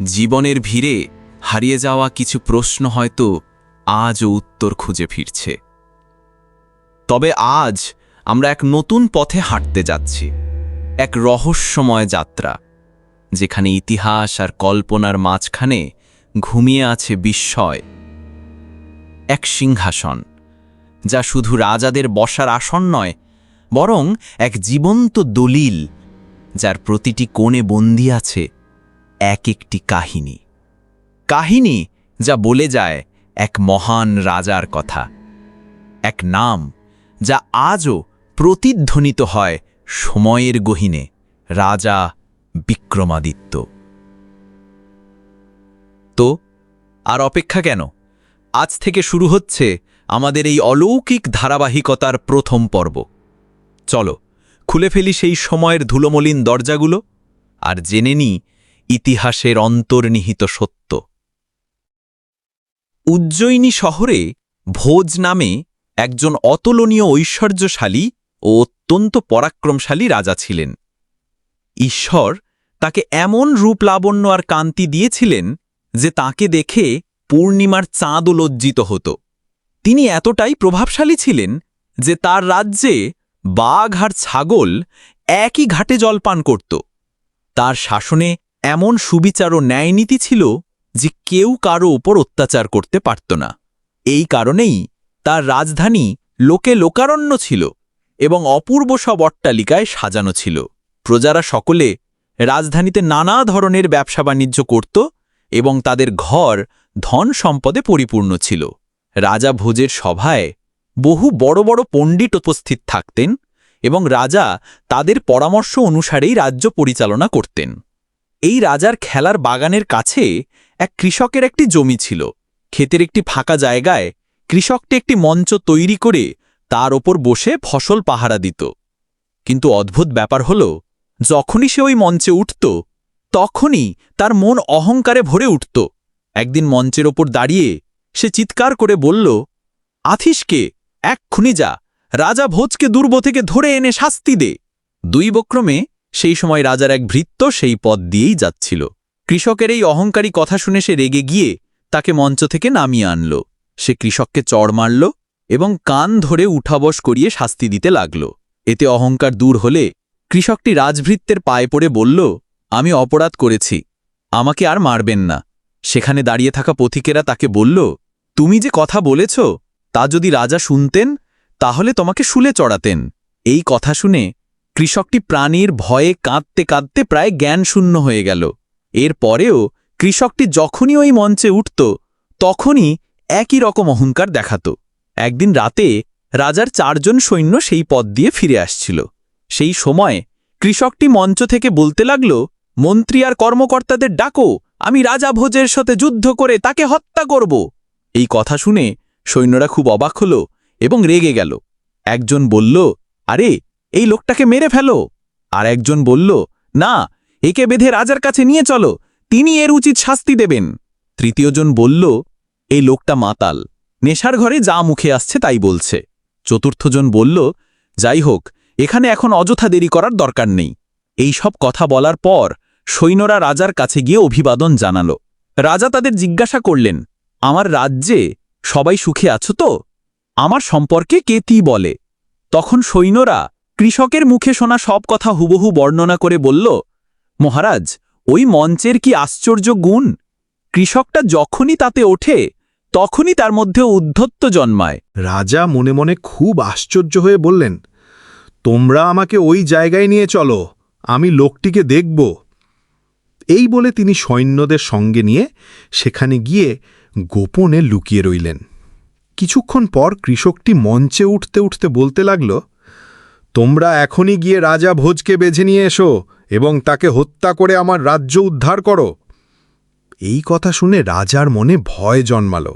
জীবনের ভিড়ে হারিয়ে যাওয়া কিছু প্রশ্ন হয়তো আজও উত্তর খুঁজে ফিরছে। তবে আজ আমরা এক নতুন পথে হাঁটতে যাচ্ছি, এক রহস্যময় যাত্রা, যেখানে ইতিহাস আর কল্পনার মাঝখানে ঘুমিয়ে আছে বিস্ময়। এক সিংহাসন, যা শুধু রাজাদের বসার আসন নয়, বরং এক জীবন্ত দলিল, যার প্রতিটি কোণে বন্দি আছে এক একটি কাহিনী। কাহিনী যা বলে যায় এক মহান রাজার কথা। এক নাম যা আজও প্রতিধ্বনিত হয় সময়ের গহিনে, রাজা বিক্রমাদিত্য। তো, আর অপেক্ষা কেন? আজ থেকে শুরু হচ্ছে আমাদের এই অলৌকিক ধারাবাহিকতার প্রথম পর্ব। চলো, খুলে ফেলি সেই সময়ের ধুলোমলিন দরজাগুলো, আর জেনে নিই ইতিহাসের অন্তর্নিহিত সত্য। উজ্জয়িনী শহরে ভোজ নামে একজন অতুলনীয় ঐশ্বর্যশালী ও অত্যন্ত পরাক্রমশালী রাজা ছিলেন। ঈশ্বর তাকে এমন রূপ লাবণ্য আর কান্তি দিয়েছিলেন যে তাকে দেখে পূর্ণিমার চাঁদও লজ্জিত হতো। তিনি এতটাই প্রভাবশালী ছিলেন যে তার রাজ্যে বাঘ আর ছাগল একই ঘাটে জলপান করত। তার শাসনে এমন সুবিচার ও ন্যায়নীতি ছিল যে কেউ কারও ওপর অত্যাচার করতে পারত না। এই কারণেই তার রাজধানী লোকে লোকারণ্য ছিল এবং অপূর্ব সব অট্টালিকায় সাজানো ছিল। প্রজারা সকলে রাজধানীতে নানা ধরনের ব্যবসা বাণিজ্য করত এবং তাদের ঘর ধন সম্পদে পরিপূর্ণ ছিল। রাজা ভোজের সভায় বহু বড় বড় পণ্ডিত উপস্থিত থাকতেন এবং রাজা তাদের পরামর্শ অনুসারেই রাজ্য পরিচালনা করতেন। এই রাজার খেলার বাগানের কাছে এক কৃষকের একটি জমি ছিল। ক্ষেতের একটি ফাঁকা জায়গায় কৃষকটি একটি মঞ্চ তৈরি করে তার ওপর বসে ফসল পাহারা দিত। কিন্তু অদ্ভুত ব্যাপার হল, যখনই সে ওই মঞ্চে উঠত, তখনই তার মন অহংকারে ভরে উঠত। একদিন মঞ্চের ওপর দাঁড়িয়ে সে চিৎকার করে বলল, আথিসকে, এক্ষুনি যা। রাজা ভোজকে দুর্ব থেকে ধরে এনে শাস্তি দে। দুই বক্রমে সেই সময় রাজার এক ভৃত্য সেই পদ দিয়েই যাচ্ছিল। কৃষকের এই অহংকারী কথা শুনে সে রেগে গিয়ে তাকে মঞ্চ থেকে নামিয়ে আনল। সে কৃষককে চড় মারল এবং কান ধরে উঠাবস করিয়ে শাস্তি দিতে লাগল। এতে অহংকার দূর হলে কৃষকটি রাজভৃত্যের পায়ে পড়ে বলল, আমি অপরাধ করেছি, আমাকে আর মারবেন না। সেখানে দাঁড়িয়ে থাকা পথিকেরা তাকে বলল, তুমি যে কথা বলেছ, তা যদি রাজা শুনতেন, তাহলে তোমাকে শুলে চড়াতেন। এই কথা শুনে কৃষকটি প্রাণীর ভয়ে কাঁদতে কাঁদতে প্রায় জ্ঞান শূন্য হয়ে গেল। এর পরেও কৃষকটি যখনই ওই মঞ্চে উঠত, তখনই একই রকম অহংকার দেখাত। একদিন রাতে রাজার চারজন সৈন্য সেই পথ দিয়ে ফিরে আসছিল। সেই সময় কৃষকটি মঞ্চ থেকে বলতে লাগল, মন্ত্রী আর কর্মকর্তাদের ডাকো, আমি রাজা ভোজের সাথে যুদ্ধ করে তাকে হত্যা করব। এই কথা শুনে সৈন্যরা খুব অবাক হল এবং রেগে গেল। একজন বলল, আরে এই লোকটাকে মেরে ফেলো। আর একজন বলল, না, একে বেঁধে রাজার কাছে নিয়ে চলো, তিনি এর উচিত শাস্তি দেবেন। তৃতীয়জন বলল, এই লোকটা মাতাল, নেশার ঘরে যা মুখে আসছে তাই বলছে। চতুর্থজন বলল, যাই হোক, এখানে এখন অযথা দেরি করার দরকার নেই। এই সব কথা বলার পর সৈন্যরা রাজার কাছে গিয়ে অভিবাদন জানাল। রাজা তাদের জিজ্ঞাসা করলেন, আমার রাজ্যে সবাই সুখে আছো তো? আমার সম্পর্কে কে তি বলে? তখন সৈন্যরা কৃষকের মুখে শোনা সব কথা হুবহু বর্ণনা করে বলল, মহারাজ, ওই মঞ্চের কি আশ্চর্য গুণ? কৃষকটা যখনই তাতে ওঠে, তখনই তার মধ্যে উদ্ধত্ত জন্মায়। রাজা মনে মনে খুব আশ্চর্য হয়ে বললেন, তোমরা আমাকে ওই জায়গায় নিয়ে চলো, আমি লোকটিকে দেখব। এই বলে তিনি সৈন্যদের সঙ্গে নিয়ে সেখানে গিয়ে গোপনে লুকিয়ে রইলেন। কিছুক্ষণ পর কৃষকটি মঞ্চে উঠতে উঠতে বলতে লাগল তোমরা এখনই গিয়ে রাজা ভোজকে বেছে নিয়ে এসো এবং তাকে হত্যা করে আমার রাজ্য উদ্ধার করো। এই কথা শুনে রাজার মনে ভয় জন্মাল,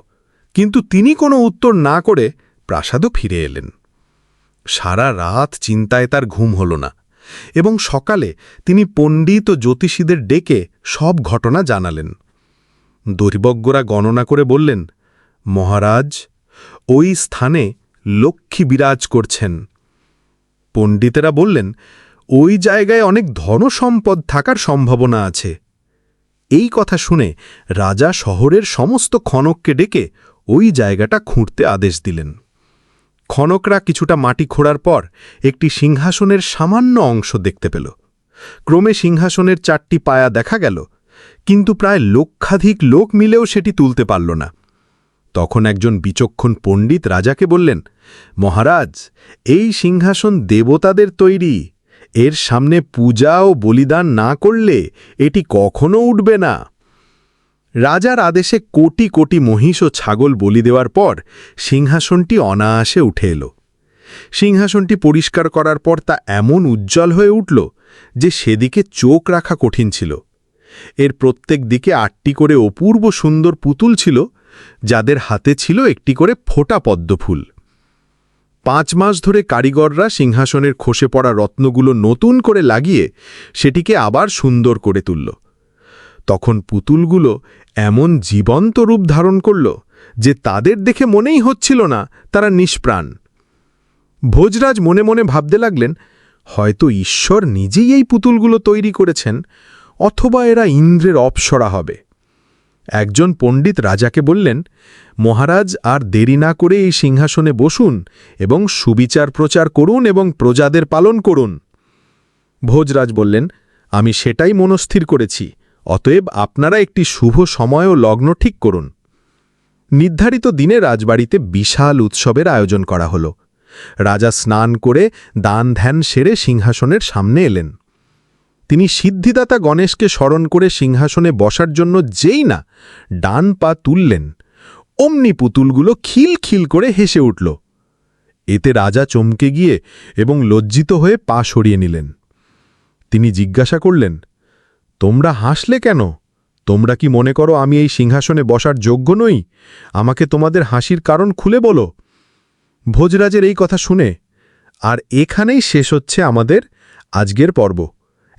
কিন্তু তিনি কোনো উত্তর না করে প্রাসাদও ফিরে এলেন। সারা রাত চিন্তায় তার ঘুম হল না এবং সকালে তিনি পণ্ডিত ও জ্যোতিষীদের ডেকে সব ঘটনা জানালেন। দৈবজ্ঞরা গণনা করে বললেন, মহারাজ, ওই স্থানে লক্ষ্মী বিরাজ করছেন। পণ্ডিতেরা বললেন, ওই জায়গায় অনেক ধনসম্পদ থাকার সম্ভাবনা আছে। এই কথা শুনে রাজা শহরের সমস্ত খনককে ডেকে ওই জায়গাটা খুঁড়তে আদেশ দিলেন। খনকরা কিছুটা মাটি খোঁড়ার পর একটি সিংহাসনের সামান্য অংশ দেখতে পেল। ক্রমে সিংহাসনের চারটি পায়া দেখা গেল, কিন্তু প্রায় লক্ষাধিক লোক মিলেও সেটি তুলতে পারল না। তখন একজন বিচক্ষণ পণ্ডিত রাজাকে বললেন, মহারাজ, এই সিংহাসন দেবতাদের তৈরি। এর সামনে পূজা ও বলিদান না করলে এটি কখনো উঠবে না। রাজার আদেশে কোটি কোটি মহিষ ও ছাগল বলি দেওয়ার পর সিংহাসনটি অনায়াসে উঠে এলো। সিংহাসনটি পরিষ্কার করার পর তা এমন উজ্জ্বল হয়ে উঠল যে সেদিকে চোখ রাখা কঠিন ছিল। এর প্রত্যেক দিকে আটটি করে অপূর্ব সুন্দর পুতুল ছিল যাদের হাতে ছিল একটি করে ফোটা পদ্মফুল। পাঁচ মাস ধরে কারিগররা সিংহাসনের খসে পড়া রত্নগুলো নতুন করে লাগিয়ে সেটিকে আবার সুন্দর করে তুলল। তখন পুতুলগুলো এমন জীবন্ত রূপ ধারণ করল যে তাদের দেখে মনেই হচ্ছিল না তারা নিষ্প্রাণ। ভোজরাজ মনে মনে ভাবতে লাগলেন, হয়তো ঈশ্বর নিজেই এই পুতুলগুলো তৈরি করেছেন, অথবা এরা ইন্দ্রের অপসরা হবে। একজন পণ্ডিত রাজাকে বললেন, মহারাজ, আর দেরি না করে এই সিংহাসনে বসুন এবং সুবিচার প্রচার করুন এবং প্রজাদের পালন করুন। ভোজরাজ বললেন, আমি সেটাই মনস্থির করেছি, অতএব আপনারা একটি শুভ সময় ও লগ্ন ঠিক করুন। নির্ধারিত দিনে রাজবাড়িতে বিশাল উৎসবের আয়োজন করা হল। রাজা স্নান করে দান ধ্যান সেরে সিংহাসনের সামনে এলেন। তিনি সিদ্ধিদাতা গণেশকে স্মরণ করে সিংহাসনে বসার জন্য যেই না, ডান পা তুললেন। অমনি পুতুলগুলো খিলখিল করে হেসে উঠল। এতে রাজা চমকে গিয়ে এবং লজ্জিত হয়ে পা সরিয়ে নিলেন। তিনি জিজ্ঞাসা করলেন, তোমরা হাসলে কেন? তোমরা কি মনে করো আমি এই সিংহাসনে বসার যোগ্য নই? আমাকে তোমাদের হাসির কারণ খুলে বলো। ভোজরাজের এই কথা শুনে, আর এখানেই শেষ হচ্ছে আমাদের আজকের পর্ব।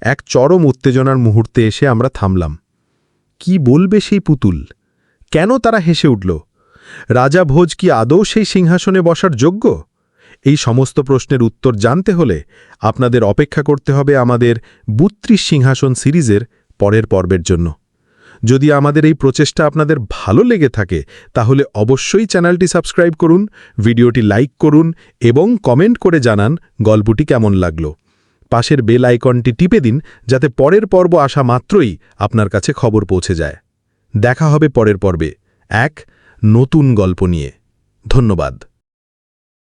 এক চরম উত্তেজনার মুহূর্তে এসে আমরা থামলাম। কি বলবে সেই পুতুল? কেন তারা হেসে উঠল? রাজা ভোজ কি আদৌ সেই সিংহাসনে বসার যোগ্য? এই সমস্ত প্রশ্নের উত্তর জানতে হলে আপনাদের অপেক্ষা করতে হবে আমাদের বুত্রিশ সিংহাসন সিরিজের পরের পর্বের জন্য। যদি আমাদের এই প্রচেষ্টা আপনাদের ভালো লেগে থাকে, তাহলে অবশ্যই চ্যানেলটি সাবস্ক্রাইব করুন, ভিডিওটি লাইক করুন এবং কমেন্ট করে জানান গল্পটি কেমন লাগল। পাশের বেল আইকনটি টিপে দিন যাতে পরের পর্ব আসা মাত্রই আপনার কাছে খবর পৌঁছে যায়। দেখা হবে পরের পর্বে। এক, নতুন গল্প নিয়ে। ধন্যবাদ।